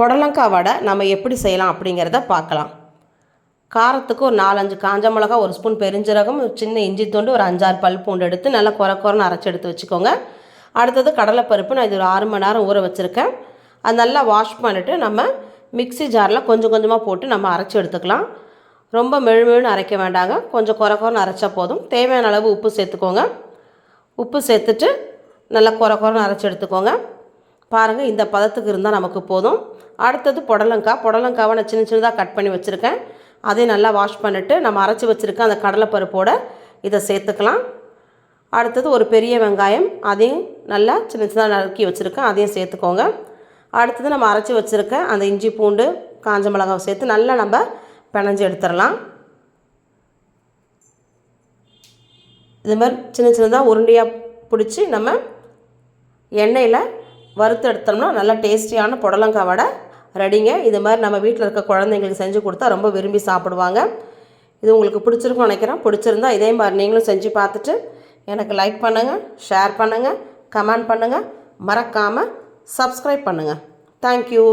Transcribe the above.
புடலங்காய் வடை நம்ம எப்படி செய்யலாம் அப்படிங்கிறத பார்க்கலாம். காரத்துக்கு ஒரு நாலஞ்சு காஞ்ச மிளகா ஒரு ஸ்பூன் பெருஞ்சீரகம் ஒரு சின்ன இஞ்சி தூண்டு ஒரு அஞ்சாறு பல் பூண்டு எடுத்து நல்லா குறை குறைன்னு அரைச்சி எடுத்து வச்சுக்கோங்க. அடுத்தது கடலைப்பருப்பு நான் இது ஒரு ஆறு மணி நேரம் ஊற வச்சுருக்கேன். அது நல்லா வாஷ் பண்ணிவிட்டு நம்ம மிக்ஸி ஜாரில் கொஞ்சம் கொஞ்சமாக போட்டு நம்ம அரைச்சி எடுத்துக்கலாம். ரொம்ப மெழுமெழுன்னு அரைக்க வேண்டாங்க. கொஞ்சம் குறை குறைன்னு அரைச்சா போதும். தேவையான அளவு உப்பு சேர்த்துக்கோங்க. உப்பு சேர்த்துட்டு நல்லா குறை குறைன்னு அரைச்சி எடுத்துக்கோங்க. பாருங்கள் இந்த பதத்துக்கு இருந்தால் நமக்கு போதும். அடுத்தது புடலங்காய் புடலங்காவை நான் சின்ன சின்னதாக கட் பண்ணி வச்சுருக்கேன். அதையும் நல்லா வாஷ் பண்ணிவிட்டு நம்ம அரைச்சி வச்சுருக்க அந்த கடலைப்பருப்போடு இதை சேர்த்துக்கலாம். அடுத்தது ஒரு பெரிய வெங்காயம். அதையும் நல்லா சின்ன சின்னதாக நறுக்கி வச்சுருக்கேன். அதையும் சேர்த்துக்கோங்க. அடுத்தது நம்ம அரைச்சி வச்சுருக்க அந்த இஞ்சி பூண்டு காஞ்ச மிளகாவை சேர்த்து நல்லா நம்ம பிணைஞ்சு எடுத்துடலாம். இது மாதிரி சின்ன சின்னதாக உருண்டையாக பிடிச்சி நம்ம எண்ணெயில் வறுத்து எடுத்தோம்னா நல்லா டேஸ்டியான புடலங்காய் வடை ரெடிங்க. இது மாதிரி நம்ம வீட்டில் இருக்க குழந்தைங்களுக்கு செஞ்சு கொடுத்தா ரொம்ப விரும்பி சாப்பிடுவாங்க. இது உங்களுக்கு பிடிச்சிருக்கும் நினைக்கிறேன். பிடிச்சிருந்தா இதே மாதிரி நீங்களும் செஞ்சு பார்த்துட்டு எனக்கு லைக் பண்ணுங்கள் ஷேர் பண்ணுங்கள் கமெண்ட் பண்ணுங்கள் மறக்காமல் சப்ஸ்கிரைப் பண்ணுங்கள் தேங்க்யூ